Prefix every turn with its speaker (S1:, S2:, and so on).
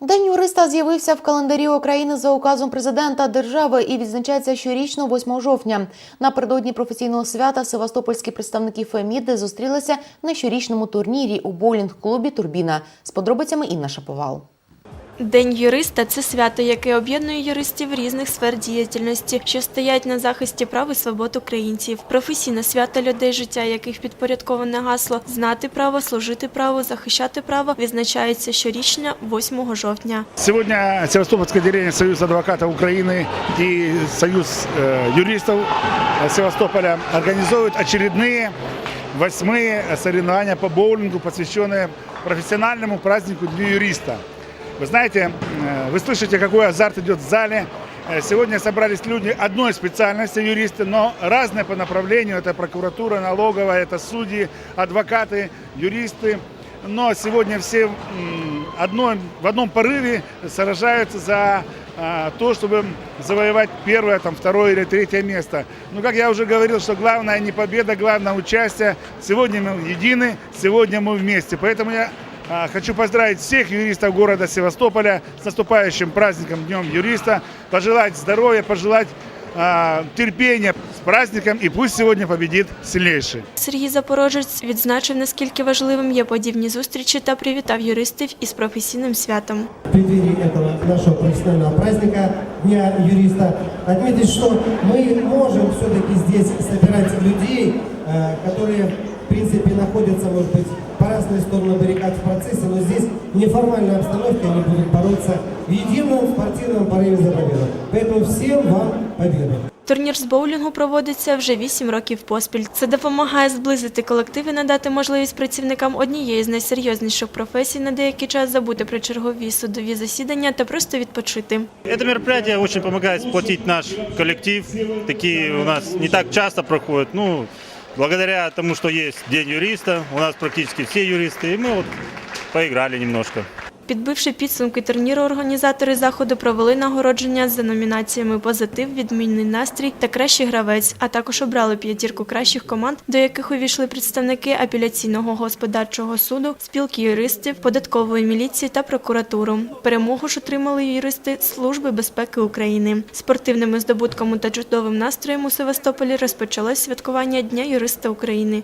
S1: День юриста з'явився в календарі України за указом президента держави і відзначається щорічно 8 жовтня. Напередодні професійного свята севастопольські представники ФЕМІДи зустрілися на щорічному турнірі у боулінг-клубі Турбіна. З подробицями Інна Шаповал.
S2: День юриста це свято, яке об'єднує юристів різних сфер діяльності, що стоять на захисті прав і свобод українців. Професійне свято людей, життя яких підпорядковане гасло знати право, служити право, захищати право відзначається щорічно 8 жовтня.
S3: Сегодня Севастопольское отделение Союз адвокатов Украины и Союз э, юристов э, Севастополя организуют очередные восьмые соревнования по боулингу, посвященные профессиональному празднику Дню юриста. Вы знаете, э, вы слышите, какой азарт идет в зале. Э, Сегодня собрались люди одной специальности, юристы, но разные по направлению. Это прокуратура, налоговая, это судьи, адвокаты, юристы. Но сегодня все одной, в одном порыве сражаются за а, то, чтобы завоевать первое, там, второе или третье место. Ну, как я уже говорил, что главное не победа, главное участие. Сегодня мы едины, сегодня мы вместе. Поэтому я Хочу поздравить всех юристов города Севастополя с наступающим праздником Днем юриста, пожелать здоровья, пожелать а, терпения с праздником и пусть сегодня победит сильнейший.
S2: Сергій Запорожець відзначив, наскільки важливим є подібні зустрічі та привітав юристів із професійним святом.
S4: в преддверии этого нашего профессионального праздника Дня юриста отметить, что мы можем все-таки здесь собирать людей, э, которые, в принципе, находятся, может быть, по разные стороны баррикад в процессе, но здесь в неформальной обстановке они будут бороться в едином спортивном порыве за победу. Поэтому всем вам победы!
S2: Турнір з боулінгу проводиться вже 8 років поспіль. Це допомагає зблизити колектив і надати можливість працівникам однієї з найсерйозніших професій на деякий час забути про чергові судові засідання та просто відпочити.
S5: Это мероприятие очень помогает сплотить наш коллектив. Такие у нас не так часто проходят. Ну, благодаря тому, что есть День юриста, у нас практически все юристы, и мы вот поиграли немножко.
S2: Підбивши підсумки турніру, організатори заходу провели нагородження за номінаціями Позитив, відмінний настрій та кращий гравець, а також обрали п'ятірку кращих команд, до яких увійшли представники апеляційного господарчого суду, спілки юристів, податкової міліції та прокуратуру. Перемогу ж отримали юристи Служби безпеки України. Спортивними здобутками та чудовим настроєм у Севастополі розпочалось святкування Дня юриста України.